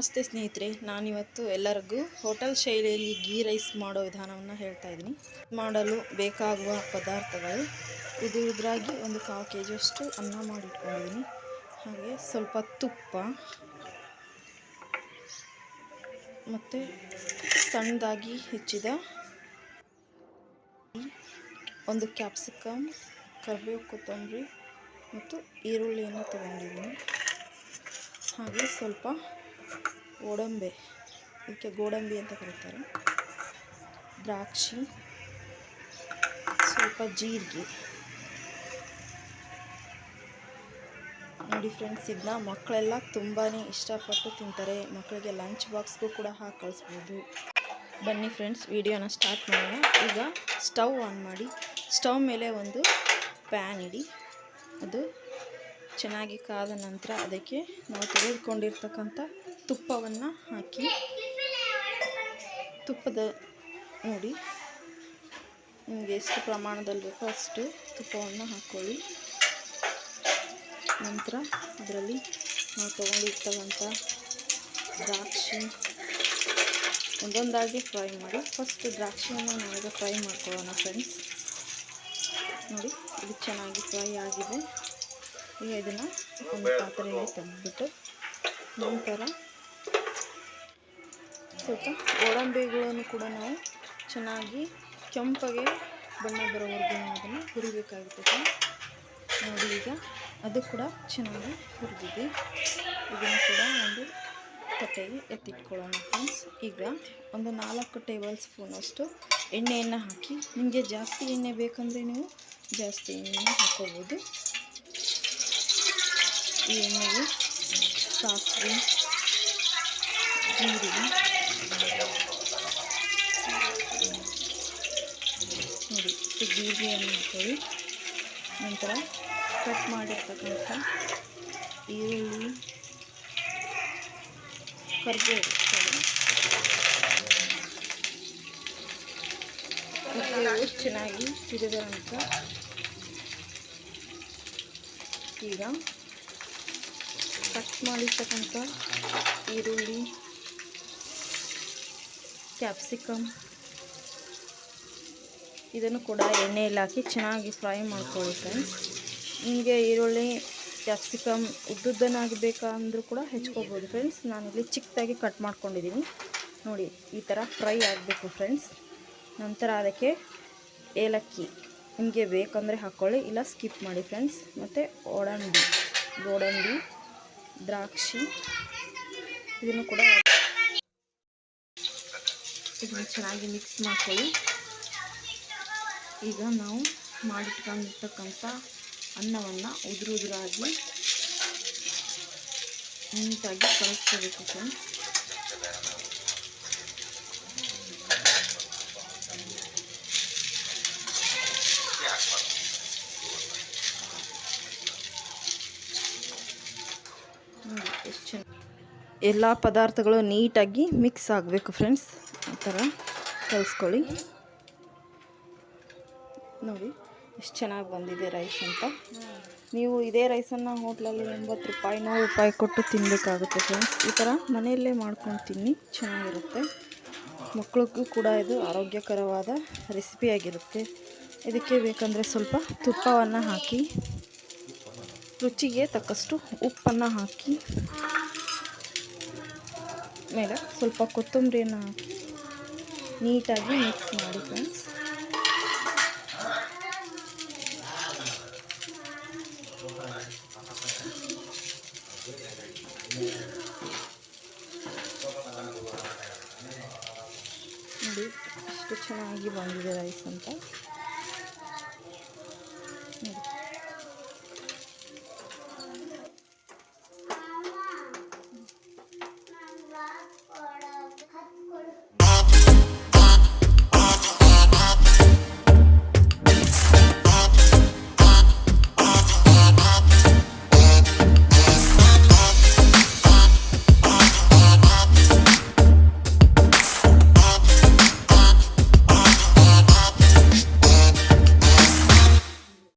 ನಮಸ್ತೆ ಸ್ನೇಹಿತರೆ, ನಾನಿವತ್ತು ಎಲ್ಲರಿಗೂ ಹೋಟೆಲ್ ಶೈಲಿಯಲ್ಲಿ ಗೀ ರೈಸ್ ಮಾಡೋ ವಿಧಾನವನ್ನು ಹೇಳ್ತಾ ಇದ್ದೀನಿ. ಮಾಡಲು ಬೇಕಾಗುವ ಪದಾರ್ಥಗಳು. ಇದು ಇದ್ರಾಗಿ ಒಂದು ಕಾಲು ಕೆ ಜಿಯಷ್ಟು ಅನ್ನ ಮಾಡಿಟ್ಕೊಂಡಿದ್ದೀನಿ. ಹಾಗೆ ಸ್ವಲ್ಪ ತುಪ್ಪ ಮತ್ತು ಸಣ್ಣದಾಗಿ ಹೆಚ್ಚಿದ ಒಂದು ಕ್ಯಾಪ್ಸಿಕಮ್, ಕರಿಬೇವು ಕೊತ್ತಂಬರಿ ಮತ್ತು ಈರುಳ್ಳಿಯನ್ನು ತಗೊಂಡಿದ್ದೀನಿ. ಹಾಗೆ ಸ್ವಲ್ಪ ಗೋಡಂಬಿ, ಇದಕ್ಕೆ ಗೋಡಂಬಿ ಅಂತ ಕರೀತಾರೆ. ದ್ರಾಕ್ಷಿ, ಸ್ವಲ್ಪ ಜೀರಿಗೆ. ನೋಡಿ ಫ್ರೆಂಡ್ಸ್, ಇದನ್ನ ಮಕ್ಕಳೆಲ್ಲ ತುಂಬಾ ಇಷ್ಟಪಟ್ಟು ತಿಂತಾರೆ. ಮಕ್ಕಳಿಗೆ ಲಂಚ್ ಬಾಕ್ಸ್ಗೂ ಕೂಡ ಹಾಕಿ ಕಳಿಸ್ಬೋದು. ಬನ್ನಿ ಫ್ರೆಂಡ್ಸ್, ವಿಡಿಯೋನ ಸ್ಟಾರ್ಟ್ ಮಾಡೋಣ. ಈಗ ಸ್ಟವ್ ಆನ್ ಮಾಡಿ, ಸ್ಟವ್ ಮೇಲೆ ಒಂದು ಪ್ಯಾನ್ ಇಡಿ. ಅದು ಚೆನ್ನಾಗಿ ಕಾದ ನಂತರ ಅದಕ್ಕೆ ನಾವು ತೆಗೆದುಕೊಂಡಿರ್ತಕ್ಕಂಥ ತುಪ್ಪವನ್ನು ಹಾಕಿ ತುಪ್ಪದ ನೋಡಿ ನಿಮಗೆ ಎಷ್ಟು ಪ್ರಮಾಣದಲ್ಲಿ ಬೇಕೋ ಅಷ್ಟು ತುಪ್ಪವನ್ನು ಹಾಕ್ಕೊಳ್ಳಿ. ನಂತರ ಅದರಲ್ಲಿ ನಾವು ತೊಗೊಂಡಿರ್ತಕ್ಕಂಥ ದ್ರಾಕ್ಷಿ ಒಂದೊಂದಾಗಿ ಫ್ರೈ ಮಾಡಿ, ಫಸ್ಟ್ ದ್ರಾಕ್ಷಿಯನ್ನು ನಾವೀಗ ಫ್ರೈ ಮಾಡ್ಕೊಳ್ಳೋಣ ಫ್ರೆಂಡ್ಸ್. ನೋಡಿ, ಇದು ಚೆನ್ನಾಗಿ ಫ್ರೈ ಆಗಿದೆ. ಈಗ ಇದನ್ನು ಒಂದು ಪಾತ್ರೆಗೆ ತೆಗೆದ್ಬಿಟ್ಟು ನಂತರ ಸ್ವಲ್ಪ ಗೋಡಂಬಿಗಳನ್ನು ಕೂಡ ನಾವು ಚೆನ್ನಾಗಿ ಕೆಂಪಗೆ ಬಣ್ಣ ಬರೋವರೆಗೂ ನಾವು ಅದನ್ನು ಹುರಿಬೇಕಾಗ್ತದೆ ನೋಡಿ ಈಗ ಅದು ಕೂಡ ಚೆನ್ನಾಗಿ ಹುರಿದಿದೆ. ಇದನ್ನು ಕೂಡ ಒಂದು ತಟ್ಟೆಗೆ ಎತ್ತಿಟ್ಕೊಳ್ಳೋಣ ಫ್ರೆಂಡ್ಸ್. ಈಗ ಒಂದು ನಾಲ್ಕು ಟೇಬಲ್ ಸ್ಪೂನಷ್ಟು ಎಣ್ಣೆಯನ್ನು ಹಾಕಿ, ನಿಮಗೆ ಜಾಸ್ತಿ ಎಣ್ಣೆ ಬೇಕಂದರೆ ನೀವು ಜಾಸ್ತಿ ಎಣ್ಣೆಯನ್ನು ಹಾಕೋಬೋದು. ಈ ಎಣ್ಣೆಗೆ ಸಾಸಿವೆ, ಜೀರಿಗೆ ಇಷ್ಟು ಜೀರಿಗೆಯನ್ನು ಹಾಕೊಳ್ಳಿ ನಂತರ ಕಟ್ ಮಾಡಿರ್ತಕ್ಕಂಥ ಈರುಳ್ಳಿ, ಕರಿಬೇವು ಚೆನ್ನಾಗಿ ಸಿಡಿದ ನಂತರ ಈಗ ಕಟ್ ಮಾಡಿರ್ತಕ್ಕಂಥ ಈರುಳ್ಳಿ ಕ್ಯಾಪ್ಸಿಕಮ್ ಇದನ್ನು ಕೂಡ ಎಣ್ಣೆಯಲ್ಲಿ ಹಾಕಿ ಚೆನ್ನಾಗಿ ಫ್ರೈ ಮಾಡ್ಕೊಳ್ಳಿ ಫ್ರೆಂಡ್ಸ್ ನಿಮಗೆ ಈರುಳ್ಳಿ ಕ್ಯಾಪ್ಸಿಕಮ್ ಉದ್ದುದ್ದನಾಗಿ ಬೇಕಾ ಅಂದರೂ ಕೂಡ ಹೆಚ್ಕೋಬೋದು ಫ್ರೆಂಡ್ಸ್ ನಾನಿಲ್ಲಿ ಚಿಕ್ಕದಾಗಿ ಕಟ್ ಮಾಡ್ಕೊಂಡಿದ್ದೀನಿ. ನೋಡಿ, ಈ ಥರ ಫ್ರೈ ಆಗಬೇಕು ಫ್ರೆಂಡ್ಸ್ ನಂತರ ಅದಕ್ಕೆ ಏಲಕ್ಕಿ ನಿಮಗೆ ಬೇಕಂದರೆ ಹಾಕ್ಕೊಳ್ಳಿ ಇಲ್ಲ ಸ್ಕಿಪ್ ಮಾಡಿ ಫ್ರೆಂಡ್ಸ್ ಮತ್ತು ಗೋಡಂಬಿ ಗೋಡಂಬಿ, ದ್ರಾಕ್ಷಿ, ಇದನ್ನು ಕೂಡ ಇದನ್ನು ಚೆನ್ನಾಗಿ ಮಿಕ್ಸ್ ಮಾಡ್ಕೊಳ್ಳಿ. ಈಗ ನಾವು ಮಾಡಿಟ್ಕೊಂಡಿರ್ತಕ್ಕಂಥ ಅನ್ನವನ್ನು ಉದುರು ಉದುರಾಗಿ ನೀಟಾಗಿ ಕಳಿಸ್ಕೋಬೇಕು ಫ್ರೆಂಡ್ಸ್ ಎಷ್ಟು ಎಲ್ಲ ಪದಾರ್ಥಗಳು ನೀಟಾಗಿ ಮಿಕ್ಸ್ ಆಗಬೇಕು ಫ್ರೆಂಡ್ಸ್ ಆ ಥರ ಕಲಿಸ್ಕೊಳ್ಳಿ. ನೋಡಿ, ಎಷ್ಟು ಚೆನ್ನಾಗಿ ಬಂದಿದೆ ರೈಸ್ ಅಂತ. ನೀವು ಇದೇ ರೈಸನ್ನು ಹೋಟ್ಲಲ್ಲಿ ಎಂಬತ್ತು ರೂಪಾಯಿ ನೂರು ರೂಪಾಯಿ ಕೊಟ್ಟು ತಿನ್ನಬೇಕಾಗುತ್ತೆ ಫ್ರೆಂಡ್ಸ್ ಈ ಥರ ಮನೆಯಲ್ಲೇ ಮಾಡ್ಕೊಂಡು ತಿನ್ನಿ, ಚೆನ್ನಾಗಿರುತ್ತೆ. ಮಕ್ಕಳಿಗೂ ಕೂಡ ಇದು ಆರೋಗ್ಯಕರವಾದ ರೆಸಿಪಿಯಾಗಿರುತ್ತೆ ಇದಕ್ಕೆ ಬೇಕಂದರೆ ಸ್ವಲ್ಪ ತುಪ್ಪವನ್ನು ಹಾಕಿ, ರುಚಿಗೆ ತಕ್ಕಷ್ಟು ಉಪ್ಪನ್ನು ಹಾಕಿ, ಮೇಲೆ ಸ್ವಲ್ಪ ಕೊತ್ತಂಬರಿಯನ್ನು ಹಾಕಿ ನೀಟಾಗಿ ಮಿಕ್ಸ್ ಮಾಡಿ ಫ್ರೆಂಡ್ಸ್ ನೋಡಿ ಎಷ್ಟು ಚೆನ್ನಾಗಿ ಬಂದಿದೆ ರೈಸ್ ಅಂತ.